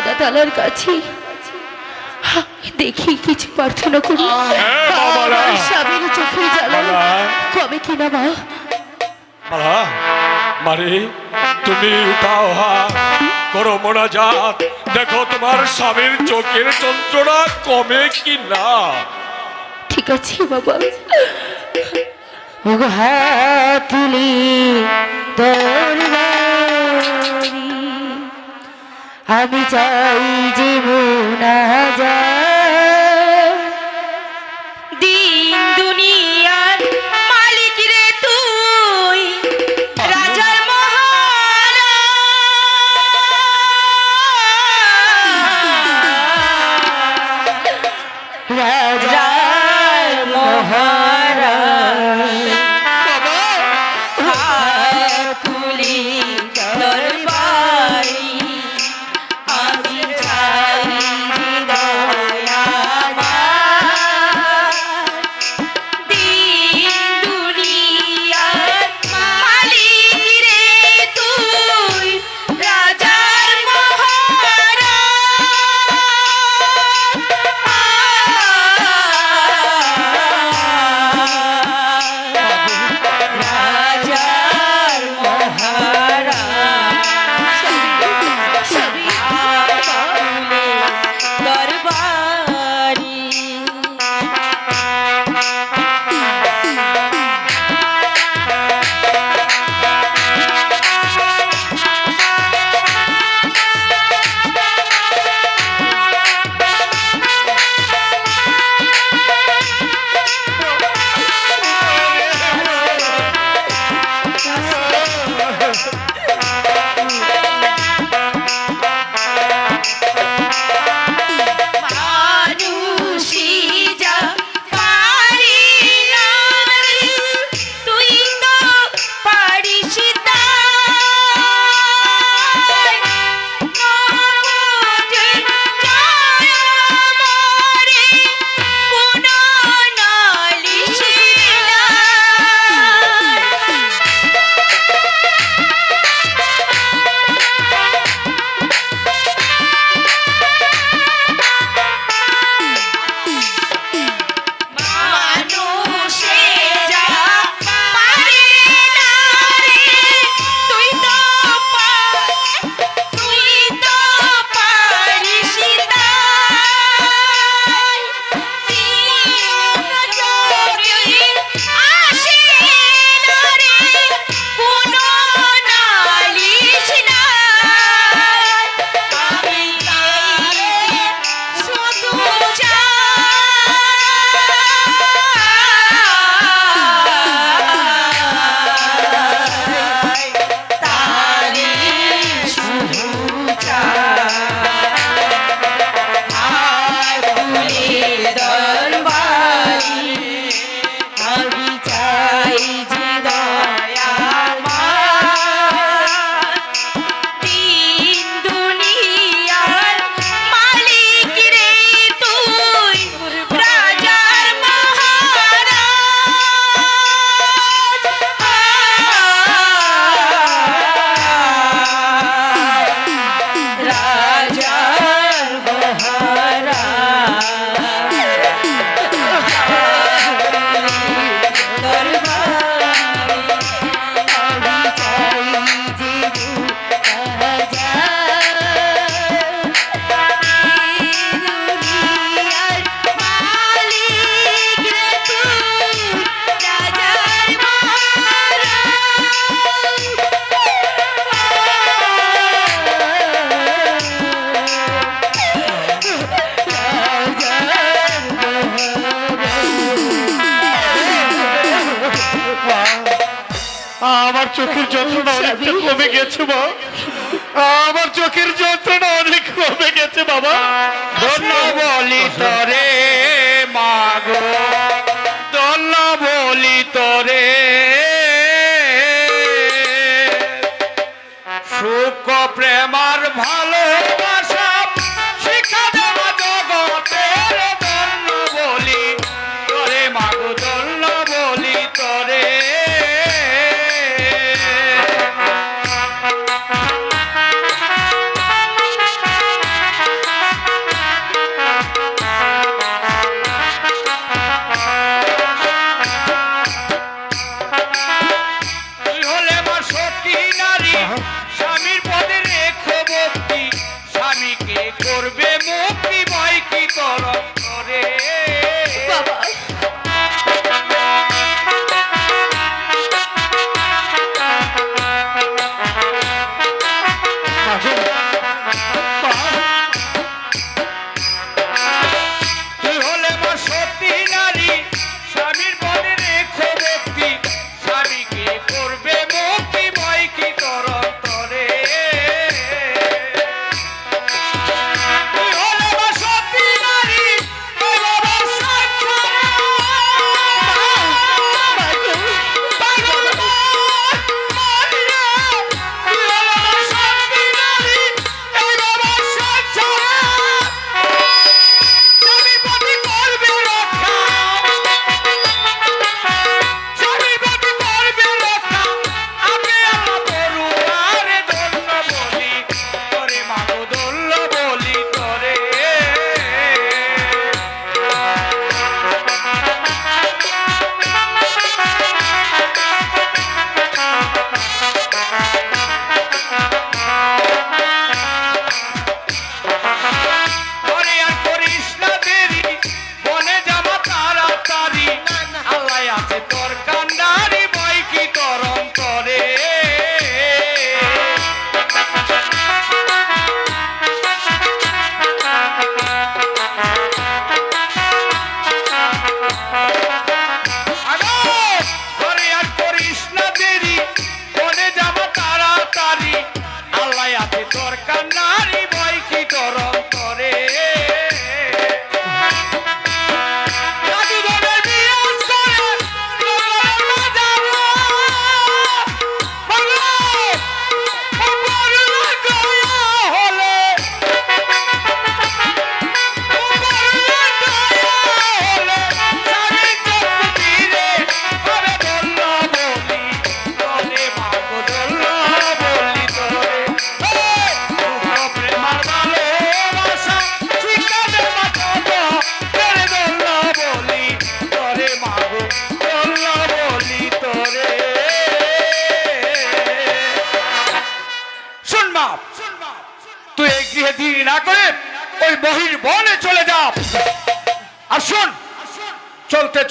খোদা তালার কাছে দেখি কিছু প্রার্থনা করি। হ্যাঁ, স্বামীর চোখের জ্বালা। কবে কিনা মা? মারে তুমি উঠাও হা করো মোনাজাত। দেখো তোমার স্বামীর চোখের যন্ত্রণা কমে কি না। ঠিক আছে বাবা। দরবারি আমি চাই যে মোনা দিন দুনিয়ার মালিক রে তুই রাজার মহারাজ। রাজার মহারাজ। চোখের যন্ত্রণা অনেকটা কমে গেছে মা। আমার চোখের যন্ত্রণা অনেক কমে গেছে বাবা। ধন্য বলি তরে মাগো ধন্য বলি তরে। সুখ প্রেমার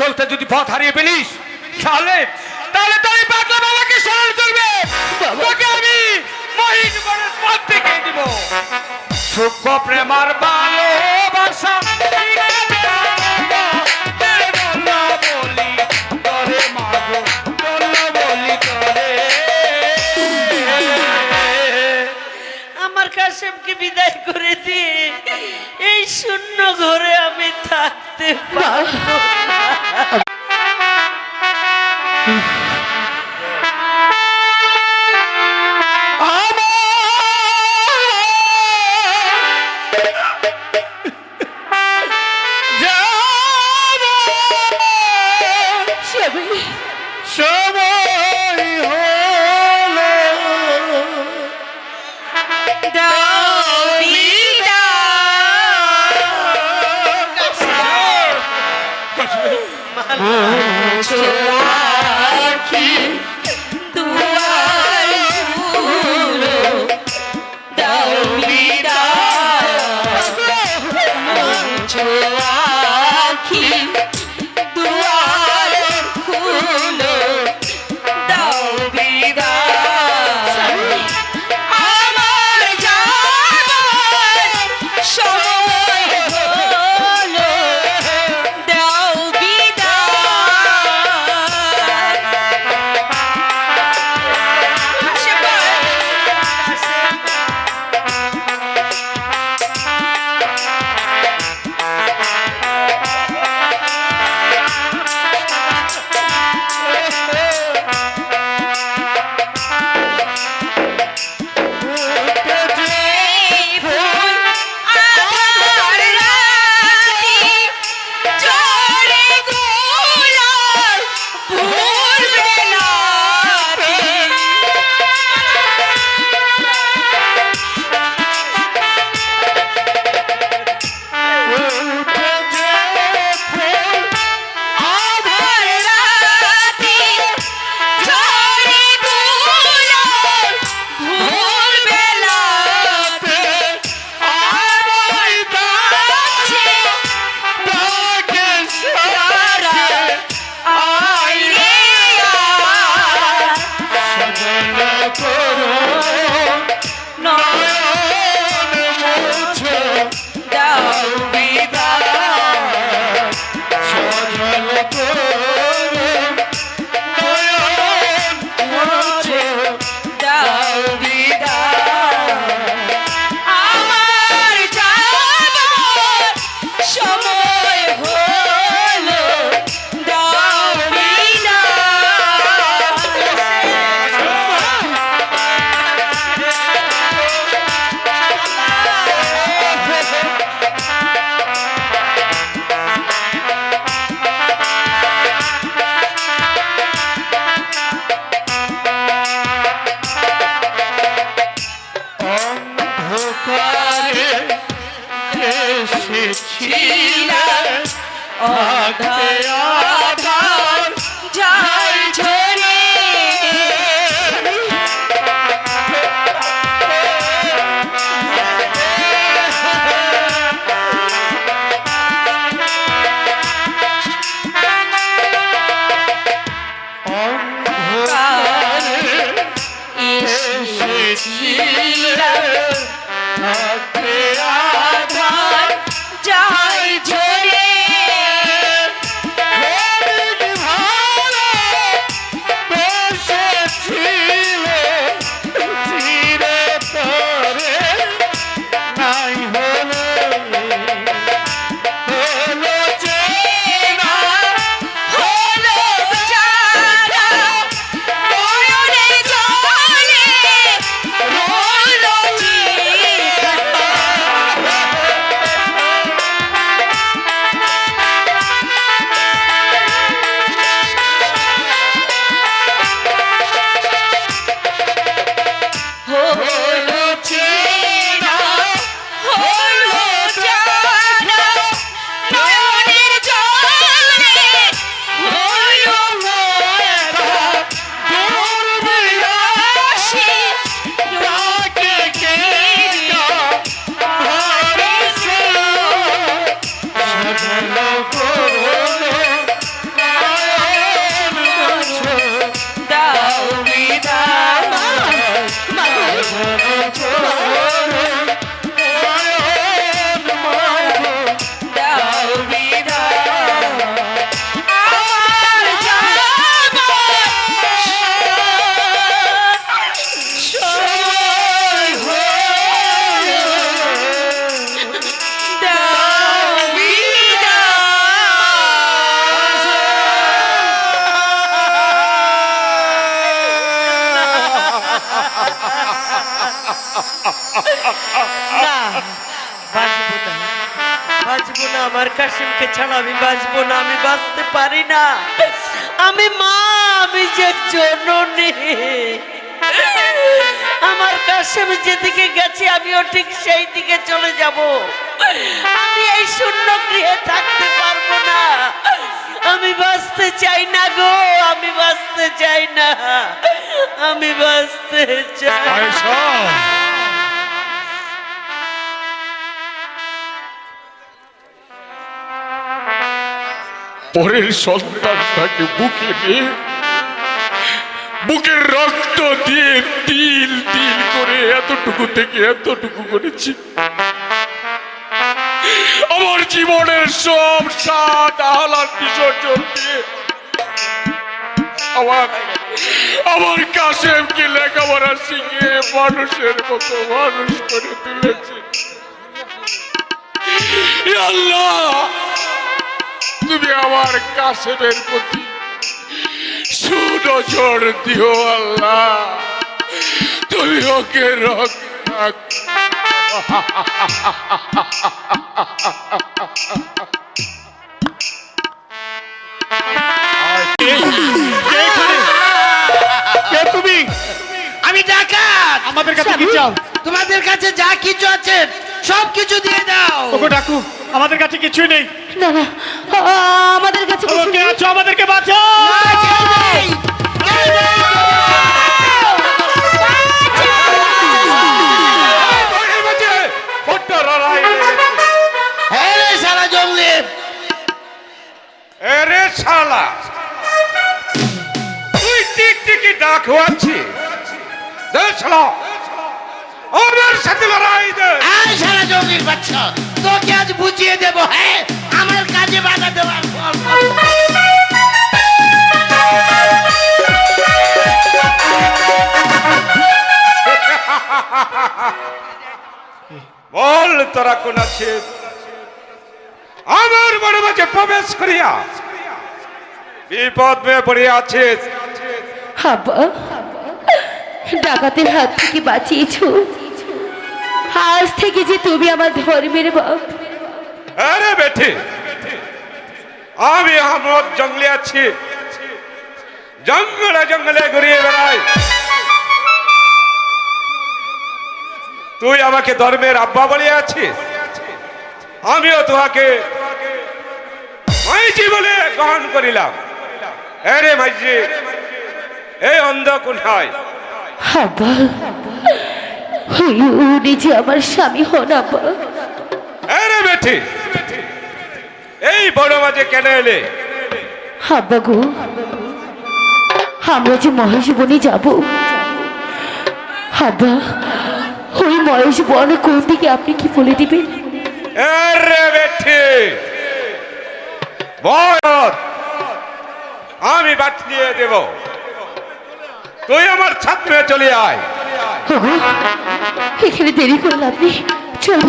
চলতে যদি পথ হারিয়ে ফেলিস তাহলে তাহলে তোর এই পাগলা বাবাকে শরণ করবে তোকে আমি মহিষগড়ের পথ থেকে দিব। সুখ প্রেমার ভালোবাসা। কাশেমকে বিদায় করে দিয়ে এই শূন্য ঘরে আমি থাকতে পারব। Thank you. আমার কাশিমকে ছাড়া আমি বাঁচবো না আমি বাঁচতে পারি না। আমি মা আমি যে জননী। আমার কাশিম যেদিকে গেছি আমিও ঠিক সেই দিকে চলে যাব। আমি এই শূন্য গৃহে থাকতে পারব না। আমি বাঁচতে চাই না গো আমি বাঁচতে চাই না। আমি বাঁচতে চাই পরের সন্তানটাকে বুকে নিয়ে, বুকের রক্ত দিয়ে তিল তিল করে এতটুকু থেকে এতটুকু করেছি। আমার জীবনের সব স্বাদ, আহ্লাদ, বিসর্জন দিয়ে আমার আমার কাশেমকে লেখাপড়া শিখিয়ে মানুষের মতো মানুষ করে তুলেছে। আল্লাহ! তুমি আমার কাশেমের প্রতি সুনজর দিও আল্লাহ তুমি ওকে রক্ষা তুমি? আমি ডাকাত। আমাদের কাছে কি চাও? তোমাদের কাছে যা কিছু আছে সব কিছু দিয়ে দাও। ওগো ডাকু আমাদের কাছে কিছুই নেই। না না আমাদের কাছে কে আছো আমাদেরকে বাঁচাও! আরে শালা তুই টিকটিকি ডাক হওয়াচ্ছি। দে শালা! আমার সাথে লড়াই দে। আয় সারা জঙ্গলের বাচ্চা তোকে আজ বুঝিয়ে দেব হ্যাঁ? আমার কাজে বাধা দেওয়ার ফল বল তোরা কোন আছিস? আমার বড় মাঝে প্রবেশ করিয়া বিপদ মেয়ে পড়ে আছিস। হাব্বা ডাকাতের হাত থেকে বাঁচিয়েছো। আজ থেকে যে তুমি আমার ধর্মের বাপ। আরে বেঠি। আমি আমার জঙ্গলে আছি। জঙ্গলে জঙ্গলে ঘুরিয়ে বেড়াই। তুই আমাকে ধর্মের আব্বা বলে আছিস। আমিও তোহাকে মাইজি বলে গ্রহণ করিলাম। আরে মাইজি এই অন্ধ কোথায় আব্বা উনি যে আমার স্বামী হন আব্বা। আরে বেটি এই বড় মাঝে কেন এলে? আব্বা গো আমরা যে মহেশ বনে যাব আব্বা ওই মহেশ বনে কোন দিকে আপনি কি বলে দিবেন? আরে বেটি আমি বাতলিয়ে দেব। তুই আমার ছাত্রে চলে আয়। এখানে দেরি করলে আপনি চলো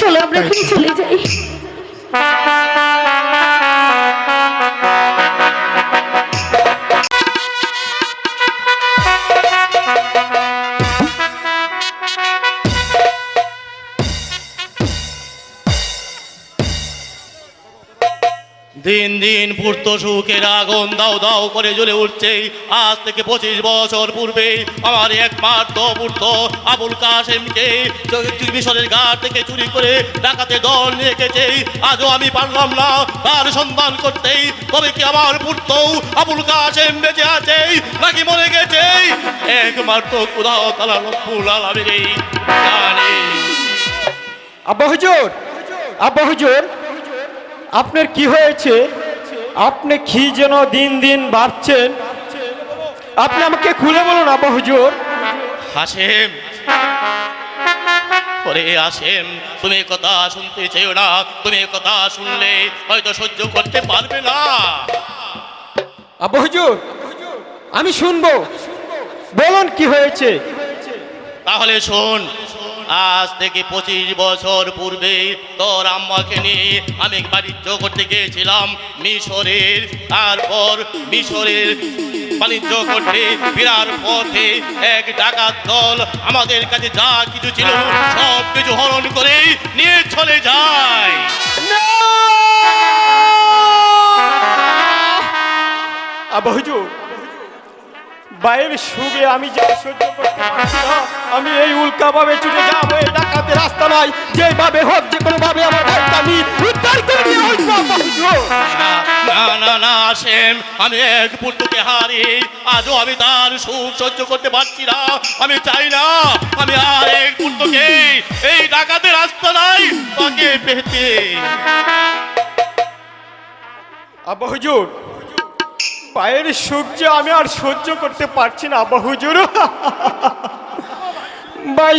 চলো আমরা এখানে চলে যাই। Thank you. দিন দিন পূর্ত সুখের আগুন দাও দাও করে জ্বলে উঠছে। আজ থেকে পঁচিশ বছর পূর্বে আমার একমাত্র পূর্ত আবুল কাসেমকে মিশরের ঘাট থেকে চুরি করে ডাকাতে দল নিয়ে গেছে আজও আমি পারলাম না তার সন্ধান করতেই তবে কি আমার পূর্ত আবুল কাসেম বেঁচে আছে নাকি মরে গেছে? একমাত্র কোথাও তালা লক্ষ্মুল আলমের আব্বা হুজুর আব্বা হুজুর আপনার কি হয়েছে? আপনি কি যেন দিন দিন বাড়ছেন? আপনি আমাকে খুলে বলুন আব্বা হুজুর। হাসেম। ওরে আসেম তুমি কথা শুনতে চেও না। তুমি কথা শুনলে হয়তো সহ্য করতে পারবে না। আব্বা হুজুর আমি শুনব। বলুন কি হয়েছে? তাহলে শোন আজ থেকে পঁচিশ বছর পূর্বে তোর আম্মাকে নিয়ে আমি বাণিজ্য করতে গিয়েছিলাম মিশরের। তারপর মিশরের বাণিজ্য করতে ফেরার পথে এক ডাকাত দল আমাদের কাছে যা কিছু ছিল, সব কিছু হরণ করে নিয়ে চলে যায়। আব্বা হুজুর বাইরের সুগে আমি যে সহ্য করতে পারছি না আমি এই উল্কা ভাবে ছুটে যাব এই ডাকাতে রাস্তা নাই। যেভাবে হোক যে কোনো ভাবে আমার ভাইকে আমি উদ্ধার করে নিয়ে আসব না না না না আমি এক পুত্রকে হারি আজও আমি তার সুখ সহ্য করতে পারছি না। আমি চাই না আমি আর এক পুত্রকে। এই ডাকাতে রাস্তা নাই তাকে পেতে। আব্বা হুজুর পায়ের সূর্য আমি আর সহ্য করতে পারছি না আব্বা হুজুর। বাই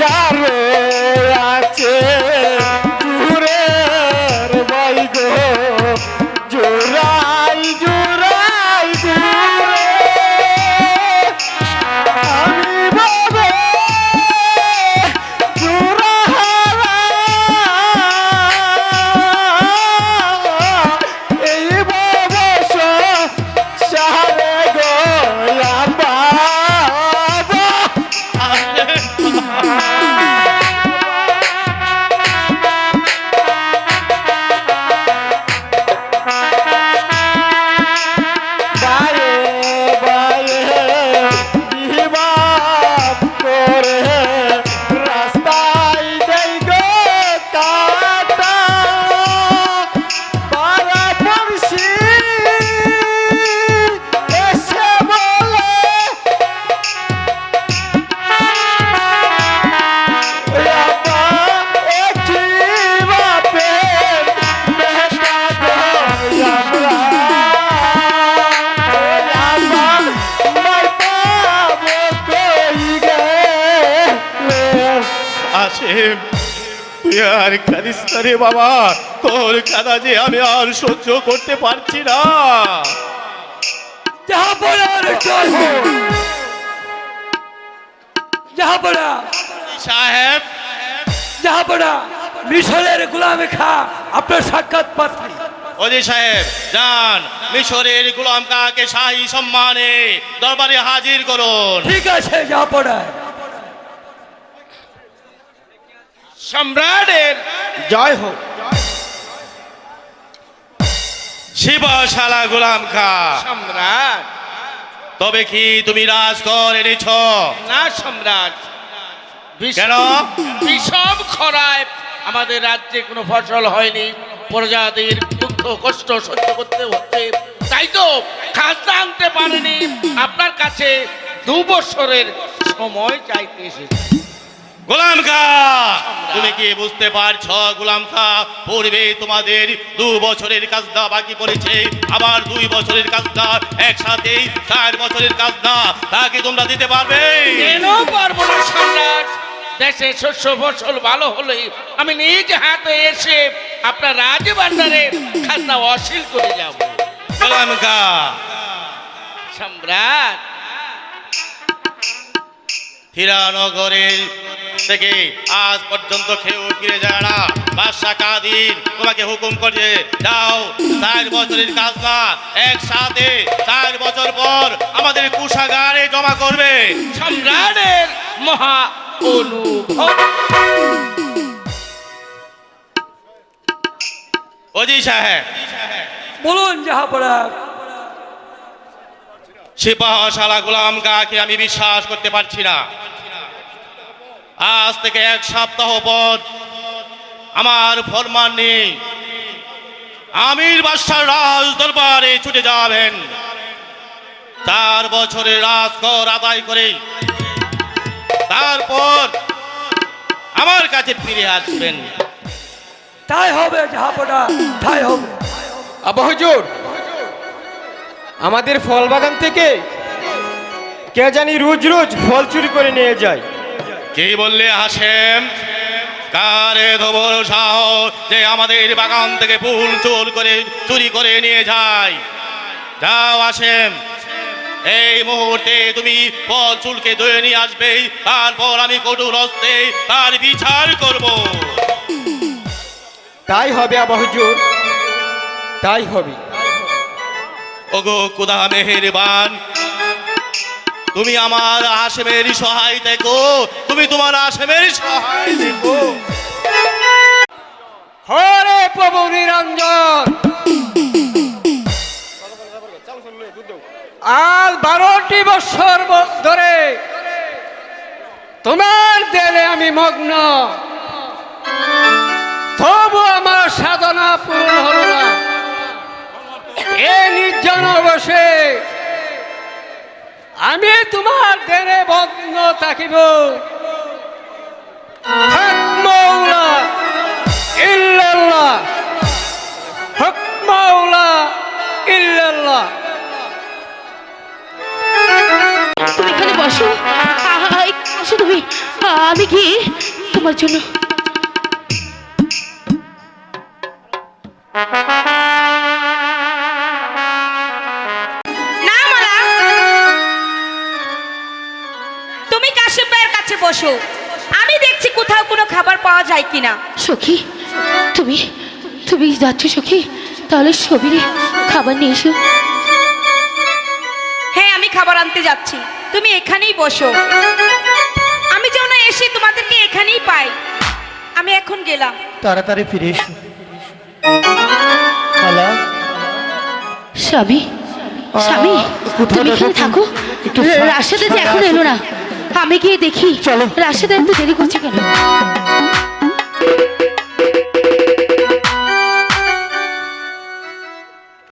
যারে আছে। রে বাবা তোর কাদা যে আমি আর সহ্য করতে পারছি না। সাহেব। মিশরের গোলামে খা আপনার সাক্ষাৎ সাহেব যান মিশরের গুলাম কাকে শাহী সম্মানে দরবারে হাজির করুন। ঠিক আছে জাহাপনা সম্রাটের জয় হোক। শিবশালা গোলাম খা। সম্রাট। তবে কি তুমি রাজ রাজকর এনেছ? না সম্রাট। কেন? বিষম খরায় আমাদের রাজ্যে কোনো ফসল হয়নি। প্রজাতির দুঃখ কষ্ট সহ্য করতে হচ্ছে। তাই তো খাজনা আনতে পারেনি। আপনার কাছে দু বছরের সময় চাইতে এসেছি। গোলাম খা তুমি কি বুঝতে পারছ গোলাম খা পূর্বে তোমাদের দু বছরের বাকি পড়েছে আবার দুই বছরের একসাথে চার বছরের তা কি তোমরা দিতে পারবে? কেন পারব না সম্রাট? দেশে শস্য ফসল ভালো হলে আমি নিজ হাতে এসে আপনার রাজভান্ডারে খাজনা অশীল করে যাব। গোলাম খা সম্রাট? হীরানগরের থেকে আজ পর্যন্ত খেয়েও ফিরে যায় না। বাদশা কাদির তোমাকে হুকুম করছে যাও চার বছরের কাজ না একসাথে চার বছর পর আমাদের কুষাগারে জমা করবে। সম্রাটের মহা অনুভব। অজি সাহেব। বলুন জাহাপনা সিপাহশালা গোলাম কাকে আমি বিশ্বাস করতে পারছি না। আজ থেকে এক সপ্তাহ পর আমার ফরমান নেই আমির বাদশাহ রাজ দরবারে ছুটে যাবেন। চার বছরের রাজকর আদায় করে তারপর আমার কাছে ফিরে আসবেন। তাই হবে জাহাপনা তাই হবে। আবা হুজুর আমাদের ফল বাগান থেকে কে জানি রোজ রোজ ফল চুরি করে নিয়ে যায়। কি বললে হাসেম? কারে ধবর সাহস যে আমাদের বাগান থেকে ফুল চুল করে চুরি করে নিয়ে যায়? যাও আসেম এই মুহূর্তে তুমি ফল চুলকে ধুয়ে নিয়ে আসবে তারপর আমি কঠোর হস্তে তার বিচার করব। তাই হবে আবা হুজুর তাই হবে। ওগো কুদা মেহেরবান তুমি আমার আশেমের সহায় দেখো। তুমি তোমার আশেমের সহায় দেখো। হরে প্রভু নিরঞ্জন। আজ বারোটি বছর ধরে তোমার দেলে আমি মগ্ন। তবু আমার সাধনা পূরণ হলো না। এ নির্জন বসে আমি তোমার দেনে মগ্ন থাকিব। তুমি বসো। তুমি। আমি কি তোমার জন্য বসো আমি দেখছি কোথাও কোনো খাবার পাওয়া যায় কিনা। সখী তুমি তুমি যাচ্ছ সখী? তাহলে সবিরে খাবার নিয়ে এসো। হ্যাঁ আমি খাবার আনতে যাচ্ছি। তুমি এখানেই বসো। আমি যেন এসে তোমাদেরকে এখানেই পাই। আমি এখন গেলাম। তাড়াতাড়ি ফিরে এসো। খালা? স্বামী স্বামী তুমি এখানে থাকো। একটু রাশেদা যে এখন এলো না। আমি গিয়ে দেখি। চলো। রাশেদা একটু দেরি করছে কেন?